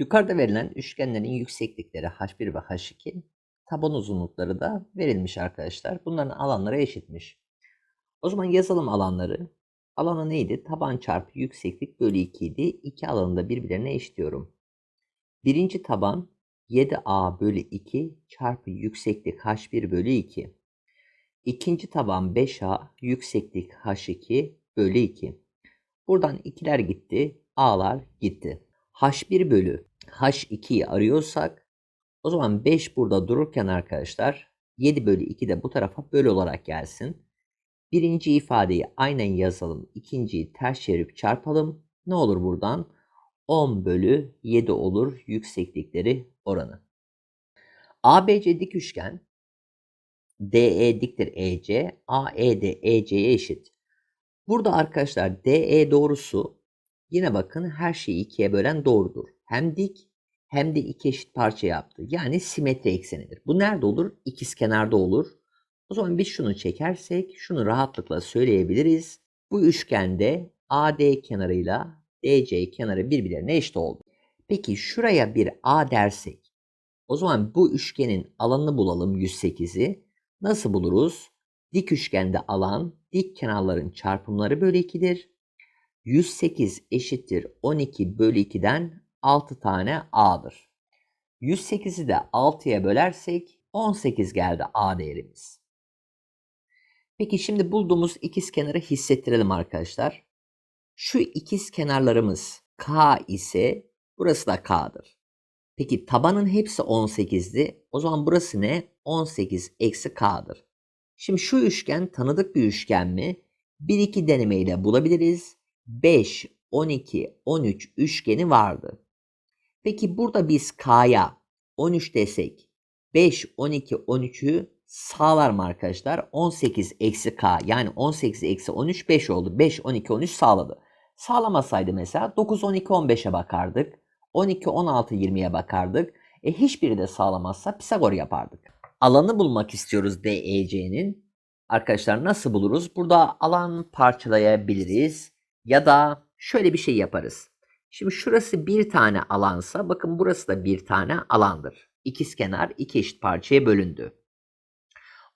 Yukarıda verilen üçgenlerin yükseklikleri H1 ve H2, taban uzunlukları da verilmiş arkadaşlar. Bunların alanları eşitmiş. O zaman yazalım alanları. Alanı neydi? Taban çarpı yükseklik bölü 2 idi. İki alanı da birbirlerine eşitliyorum. Birinci taban 7a bölü 2 çarpı yükseklik h1 bölü 2. İkinci taban 5a yükseklik h2 bölü 2. Buradan ikiler gitti, a'lar gitti. h1 bölü h2'yi arıyorsak o zaman 5 burada dururken arkadaşlar 7 bölü 2 de bu tarafa bölü olarak gelsin. Birinci ifadeyi aynen yazalım. ikinciyi ters çevirip çarpalım. Ne olur buradan? 10 bölü 7 olur yükseklikleri oranı. ABC dik üçgen. DE diktir EC. AE de EC'ye eşit. Burada arkadaşlar DE doğrusu yine bakın her şeyi ikiye bölen doğrudur. Hem dik hem de iki eşit parça yaptı. Yani simetri eksenidir. Bu nerede olur? İkiz kenarda olur. O zaman biz şunu çekersek şunu rahatlıkla söyleyebiliriz. Bu üçgende AD kenarıyla DC kenarı birbirlerine eşit oldu. Peki şuraya bir A dersek o zaman bu üçgenin alanını bulalım 108'i. Nasıl buluruz? Dik üçgende alan dik kenarların çarpımları bölü 2'dir. 108 eşittir 12 bölü 2'den 6 tane A'dır. 108'i de 6'ya bölersek 18 geldi A değerimiz. Peki şimdi bulduğumuz ikiz kenarı hissettirelim arkadaşlar. Şu ikiz kenarlarımız K ise burası da K'dır. Peki tabanın hepsi 18'di. O zaman burası ne? 18 eksi K'dır. Şimdi şu üçgen tanıdık bir üçgen mi? 1-2 denemeyle bulabiliriz. 5, 12, 13 üçgeni vardı. Peki burada biz K'ya 13 desek 5, 12, 13'ü sağlar mı arkadaşlar? 18 eksi K yani 18 eksi 13 5 oldu. 5, 12, 13 sağladı. Sağlamasaydı mesela 9, 12, 15'e bakardık. 12, 16, 20'ye bakardık. E hiçbiri de sağlamazsa Pisagor yapardık. Alanı bulmak istiyoruz DEC'nin. Arkadaşlar nasıl buluruz? Burada alan parçalayabiliriz. Ya da şöyle bir şey yaparız. Şimdi şurası bir tane alansa bakın burası da bir tane alandır. İkizkenar iki eşit parçaya bölündü.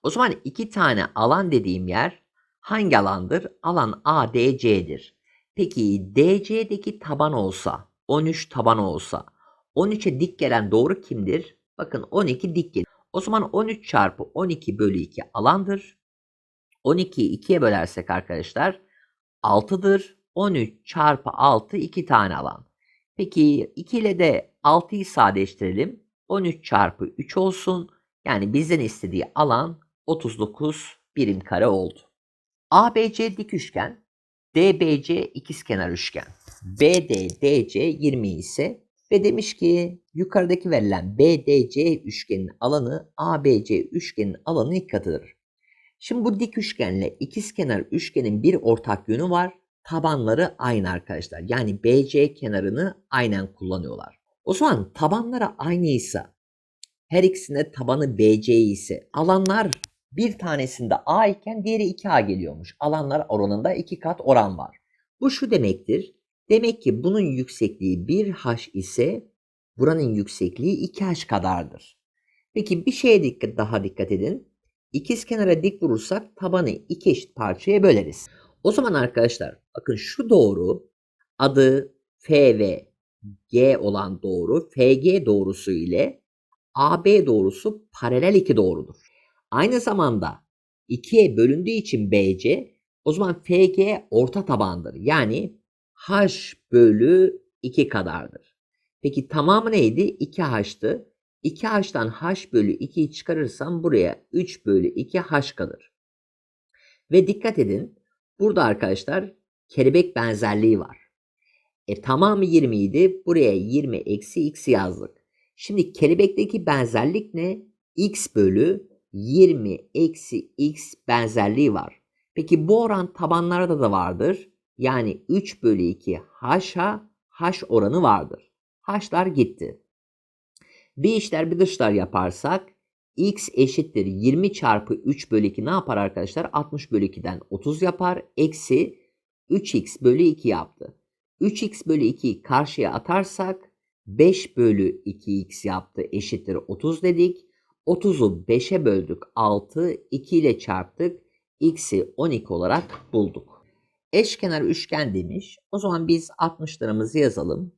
O zaman iki tane alan dediğim yer hangi alandır? Alan ADC'dir. Peki DC'deki taban olsa, 13 taban olsa, 13'e dik gelen doğru kimdir? Bakın 12 dik gelir. O zaman 13 çarpı 12 bölü 2 alandır. 12'yi 2'ye bölersek arkadaşlar 6'dır. 13 çarpı 6 2 tane alan. Peki 2 ile de 6'yı sadeleştirelim. 13 çarpı 3 olsun. Yani bizden istediği alan 39 birim kare oldu. ABC dik üçgen, DBC ikizkenar üçgen, BD DC 20 ise ve demiş ki yukarıdaki verilen BDC üçgenin alanı ABC üçgenin ilk katıdır. Şimdi bu dik üçgenle ikizkenar üçgenin bir ortak yönü var. Tabanları aynı arkadaşlar. Yani BC kenarını aynen kullanıyorlar. O zaman tabanları aynıysa her ikisinde tabanı BC ise alanlar bir tanesinde A iken diğeri 2A geliyormuş. Alanlar oranında 2 kat oran var. Bu şu demektir. Demek ki bunun yüksekliği 1H ise buranın yüksekliği 2H kadardır. Peki bir şeye dikkat, daha dikkat edin. İkiz kenara dik vurursak tabanı iki eşit parçaya böleriz. O zaman arkadaşlar bakın şu doğru adı F ve G olan doğru FG doğrusu ile AB doğrusu paralel iki doğrudur. Aynı zamanda 2'ye bölündüğü için BC o zaman FG orta tabandır. Yani H bölü 2 kadardır. Peki tamamı neydi? 2H'tı. 2H'tan H bölü 2'yi çıkarırsam buraya 3 bölü 2H kalır. Ve dikkat edin burada arkadaşlar kelebek benzerliği var. E tamamı 20 idi. Buraya 20 eksi x yazdık. Şimdi kelebekteki benzerlik ne? x bölü 20 eksi x benzerliği var. Peki bu oran tabanlarda da vardır. Yani 3 bölü 2 h'a h oranı vardır. h'lar gitti. Bir işler bir dışlar yaparsak x eşittir 20 çarpı 3 bölü 2 ne yapar arkadaşlar? 60 bölü 2'den 30 yapar. Eksi 3x bölü 2 yaptı. 3x bölü 2'yi karşıya atarsak 5 bölü 2x yaptı eşittir 30 dedik. 30'u 5'e böldük 6, 2 ile çarptık. x'i 12 olarak bulduk. Eşkenar üçgen demiş. O zaman biz 60'larımızı yazalım.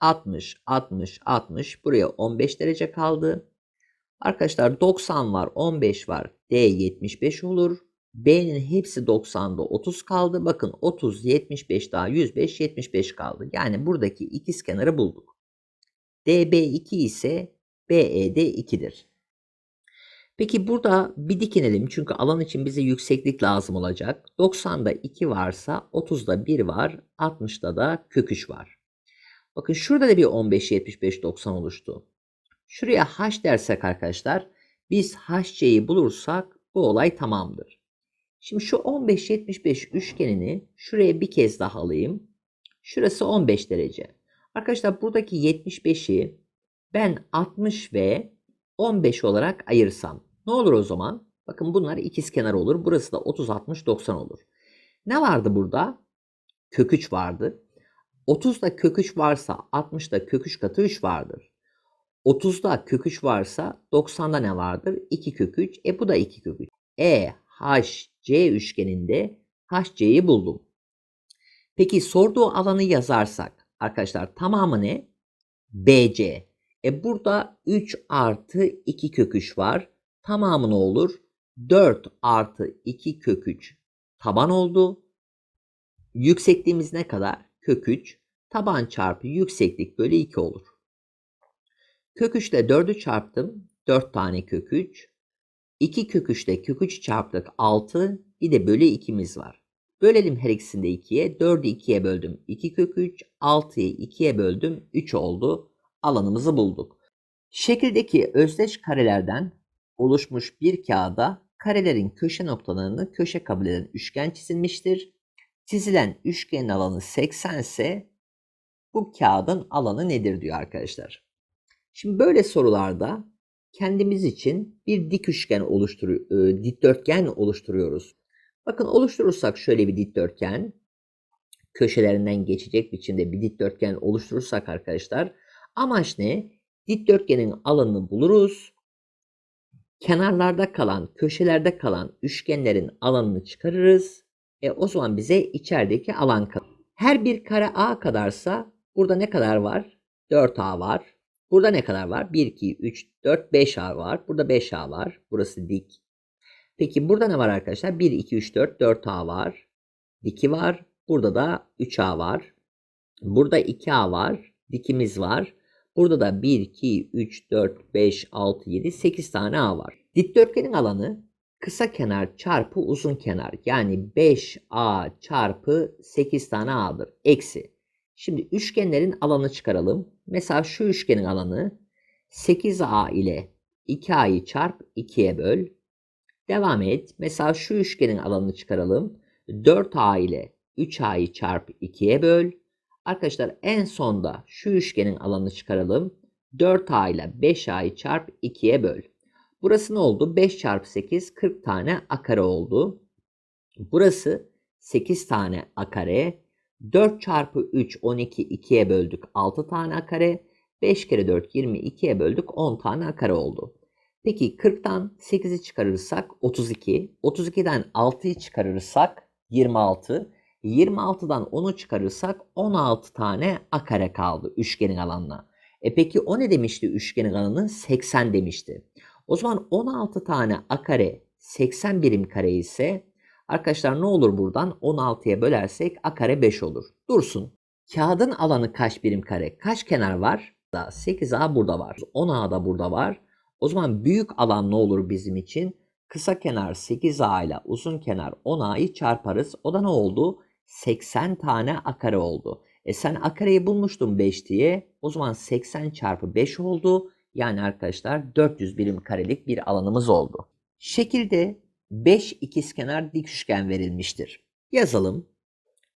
60, 60, 60. Buraya 15 derece kaldı. Arkadaşlar 90 var, 15 var. D 75 olur. B'nin hepsi 90'da 30 kaldı. Bakın 30, 75 daha 105, 75 kaldı. Yani buradaki ikizkenarı bulduk. DB2 ise BED 2'dir. Peki burada bir dikinelim çünkü alan için bize yükseklik lazım olacak. 90'da 2 varsa 30'da 1 var, 60'da da kök 3 var. Bakın şurada da bir 15, 75, 90 oluştu. Şuraya h dersek arkadaşlar biz hc'yi bulursak bu olay tamamdır. Şimdi şu 15-75 üçgenini şuraya bir kez daha alayım. Şurası 15 derece. Arkadaşlar buradaki 75'i ben 60 ve 15 olarak ayırsam ne olur o zaman? Bakın bunlar ikizkenar olur. Burası da 30, 60, 90 olur. Ne vardı burada? Kök 3 vardı. 30'da kök 3 varsa 60'da kök 3 katı 3 vardır. 30'da kök 3 varsa 90'da ne vardır? 2 kök 3. E bu da 2 kök 3. E, H, C üçgeninde HC'yi buldum. Peki sorduğu alanı yazarsak arkadaşlar tamamı ne? BC. E burada 3 artı 2 kök 3 var. Tamamı ne olur? 4 artı 2 kök 3 taban oldu. Yüksekliğimiz ne kadar? Kök 3. Taban çarpı yükseklik bölü 2 olur. Kök 3 ile 4'ü çarptım. 4 tane kök 3. 2 kök 3 ile kök 3 çarptık 6. Bir de bölü 2'miz var. Bölelim her ikisini de 2'ye. 4'ü 2'ye böldüm. 2 kök 3. 6'yı 2'ye böldüm. 3 oldu. Alanımızı bulduk. Şekildeki özdeş karelerden oluşmuş bir kağıda karelerin köşe noktalarını köşe kabul eden üçgen çizilmiştir. Çizilen üçgenin alanı 80 ise bu kağıdın alanı nedir diyor arkadaşlar. Şimdi böyle sorularda kendimiz için bir dik üçgen oluşturuyor, e, dikdörtgen oluşturuyoruz. Bakın oluşturursak şöyle bir dikdörtgen, köşelerinden geçecek biçimde bir dikdörtgen oluşturursak arkadaşlar, amaç ne? Dikdörtgenin alanını buluruz. Kenarlarda kalan, köşelerde kalan üçgenlerin alanını çıkarırız. E o zaman bize içerideki alan kalır. Her bir kare A kadarsa burada ne kadar var? 4A var. Burada ne kadar var? 1, 2, 3, 4, 5A var. Burada 5A var. Burası dik. Peki burada ne var arkadaşlar? 1, 2, 3, 4, 4A var. Diki var. Burada da 3A var. Burada 2A var. Dikimiz var. Burada da 1, 2, 3, 4, 5, 6, 7, 8 tane A var. Dikdörtgenin alanı kısa kenar çarpı uzun kenar. Yani 5A çarpı 8 tane A'dır. Eksi. Şimdi üçgenlerin alanı çıkaralım. Mesela şu üçgenin alanı 8A ile 2A'yı çarp 2'ye böl. Devam et. Mesela şu üçgenin alanını çıkaralım. 4A ile 3A'yı çarp 2'ye böl. Arkadaşlar en sonda şu üçgenin alanını çıkaralım. 4A ile 5A'yı çarp 2'ye böl. Burası ne oldu? 5 çarpı 8 40 tane a kare oldu. Burası 8 tane a kare. 4 çarpı 3 12 2'ye böldük 6 tane a kare. 5 kere 4 22'ye böldük 10 tane a kare oldu. Peki 40'tan 8'i çıkarırsak 32. 32'den 6'yı çıkarırsak 26. 26'dan 10'u çıkarırsak 16 tane a kare kaldı üçgenin alanına. E peki o ne demişti üçgenin alanı? 80 demişti. O zaman 16 tane a kare 80 birim kare ise arkadaşlar ne olur buradan 16'ya bölersek a kare 5 olur. Dursun. Kağıdın alanı kaç birim kare? Kaç kenar var? 8A burada var. 10A da burada var. O zaman büyük alan ne olur bizim için? Kısa kenar 8A ile uzun kenar 10A'yı çarparız. O da ne oldu? 80 tane a kare oldu. E sen a kareyi bulmuştun 5 diye. O zaman 80 çarpı 5 oldu. Yani arkadaşlar 400 birim karelik bir alanımız oldu. Şekilde 5 ikizkenar dik üçgen verilmiştir. Yazalım.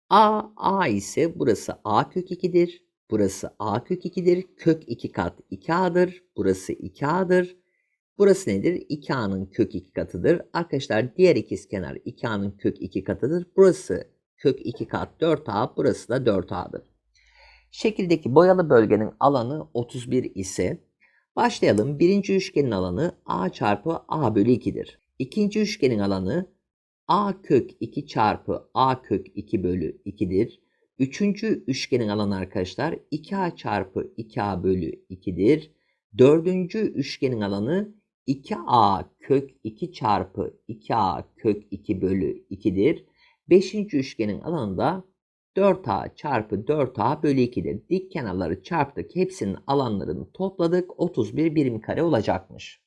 A, A ise burası A kök 2'dir. Burası A kök 2'dir. Kök 2 kat 2A'dır. Burası 2A'dır. Burası nedir? 2A'nın kök 2 katıdır. Arkadaşlar diğer ikizkenar 2A'nın kök 2 katıdır. Burası kök 2 kat 4A. Burası da 4A'dır. Şekildeki boyalı bölgenin alanı 31 ise başlayalım. Birinci üçgenin alanı a çarpı a bölü 2'dir. İkinci üçgenin alanı a kök 2 çarpı a kök 2 bölü 2'dir. Üçüncü üçgenin alanı arkadaşlar 2a çarpı 2a bölü 2'dir. Dördüncü üçgenin alanı 2a kök 2 çarpı 2a kök 2 bölü 2'dir. Beşinci üçgenin alanı da 4a çarpı 4a bölü 2'dir. Dik kenarları çarptık. Hepsinin alanlarını topladık. 31 birim kare olacakmış.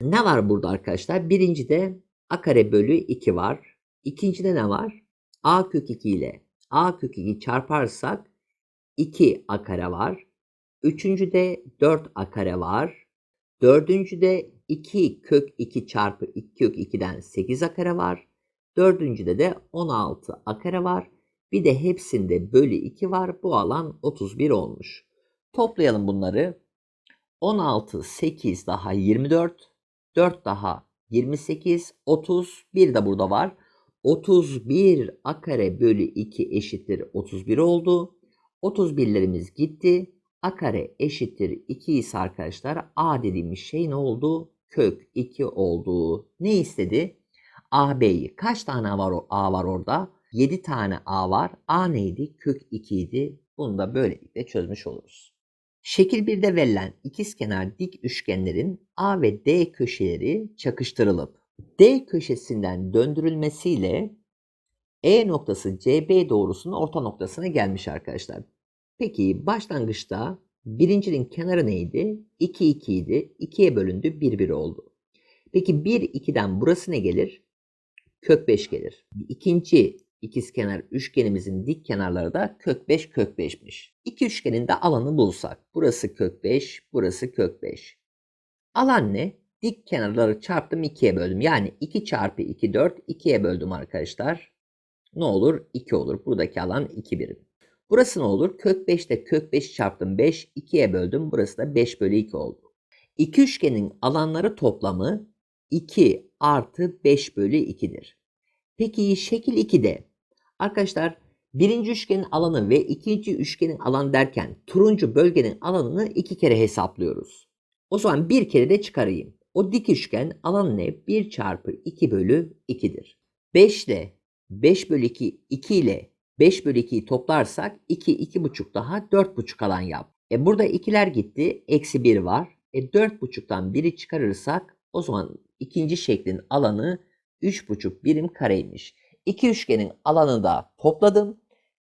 Ne var burada arkadaşlar? Birincide a kare bölü 2 var. İkincide ne var? a kök 2 ile a kök 2 çarparsak 2 a kare var. Üçüncüde 4 a kare var. Dördüncüde 2 kök 2 çarpı 2 kök 2'den 8 a kare var. Dördüncüde de 16 a kare var. Bir de hepsinde bölü 2 var. Bu alan 31 olmuş. Toplayalım bunları. 16, 8 daha 24, 4 daha 28, 30, bir de burada var. 31 a kare bölü 2 eşittir 31 oldu. 31'lerimiz gitti. A kare eşittir 2 ise arkadaşlar A dediğimiz şey ne oldu? Kök 2 oldu. Ne istedi? AB'yi. Kaç tane A var, A var orada? 7 tane A var. A neydi? Kök 2 idi. Bunu da böylelikle çözmüş oluruz. Şekil 1'de verilen ikizkenar dik üçgenlerin A ve D köşeleri çakıştırılıp D köşesinden döndürülmesiyle E noktası CB doğrusunun orta noktasına gelmiş arkadaşlar. Peki başlangıçta birincinin kenarı neydi? 2 2 idi. 2'ye bölündü 1 1 oldu. Peki 1 2'den burası ne gelir? Kök 5 gelir. İkinci ikizkenar üçgenimizin dik kenarları da kök 5 kök 5'miş. İki üçgenin de alanı bulsak. Burası kök 5, burası kök 5. Alan ne? Dik kenarları çarptım 2'ye böldüm. Yani 2 çarpı 2 4, 2'ye böldüm arkadaşlar. Ne olur? 2 olur. Buradaki alan 2 birim. Burası ne olur? Kök 5'te kök 5 çarptım 5, 2'ye böldüm. Burası da 5 bölü 2 oldu. İki üçgenin alanları toplamı 2 artı 5 bölü 2'dir. Peki şekil 2'de arkadaşlar birinci üçgenin alanı ve ikinci üçgenin alanı derken turuncu bölgenin alanını iki kere hesaplıyoruz. O zaman bir kere de çıkarayım. O dik üçgen alanı ne? 1 çarpı 2 bölü 2'dir. 5 ile 5 bölü 2, 2 ile 5 bölü 2'yi toplarsak 2, 2,5 daha 4,5 alan yap. E burada ikiler gitti. Eksi 1 var. E 4,5'tan 1'i çıkarırsak o zaman ikinci şeklin alanı 3,5 birim kareymiş. İki üçgenin alanı da topladım.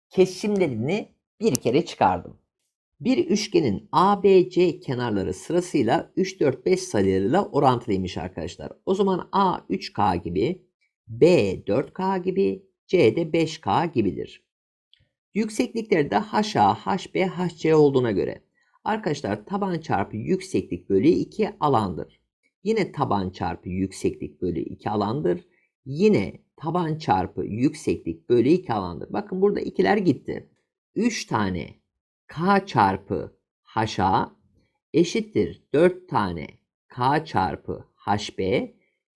Kesimlerini bir kere çıkardım. Bir üçgenin ABC kenarları sırasıyla 3, 4, 5 sayılarıyla orantılıymış arkadaşlar. O zaman A 3K gibi, B 4K gibi, C de 5K gibidir. Yükseklikleri de HA, HB, HC olduğuna göre. Arkadaşlar taban çarpı yükseklik bölü 2 alandır. Yine taban çarpı yükseklik bölü 2 alandır. Yine taban çarpı yükseklik bölü 2 alandır. Bakın burada ikiler gitti. 3 tane k çarpı HA eşittir 4 tane k çarpı HB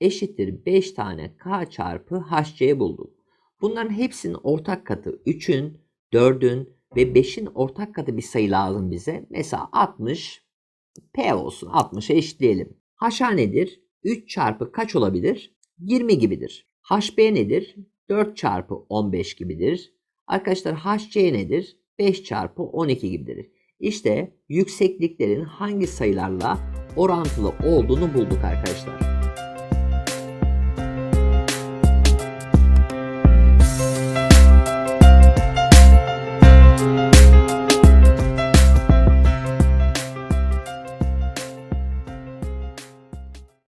eşittir 5 tane k çarpı HC bulduk. Bunların hepsinin ortak katı 3'ün, 4'ün ve 5'in ortak katı bir sayı lazım bize. Mesela 60 P olsun. 60'a eşitleyelim. HA nedir? 3 çarpı kaç olabilir? 20 gibidir. HB nedir? 4 çarpı 15 gibidir. Arkadaşlar HC nedir? 5 çarpı 12 gibidir. İşte yüksekliklerin hangi sayılarla orantılı olduğunu bulduk arkadaşlar.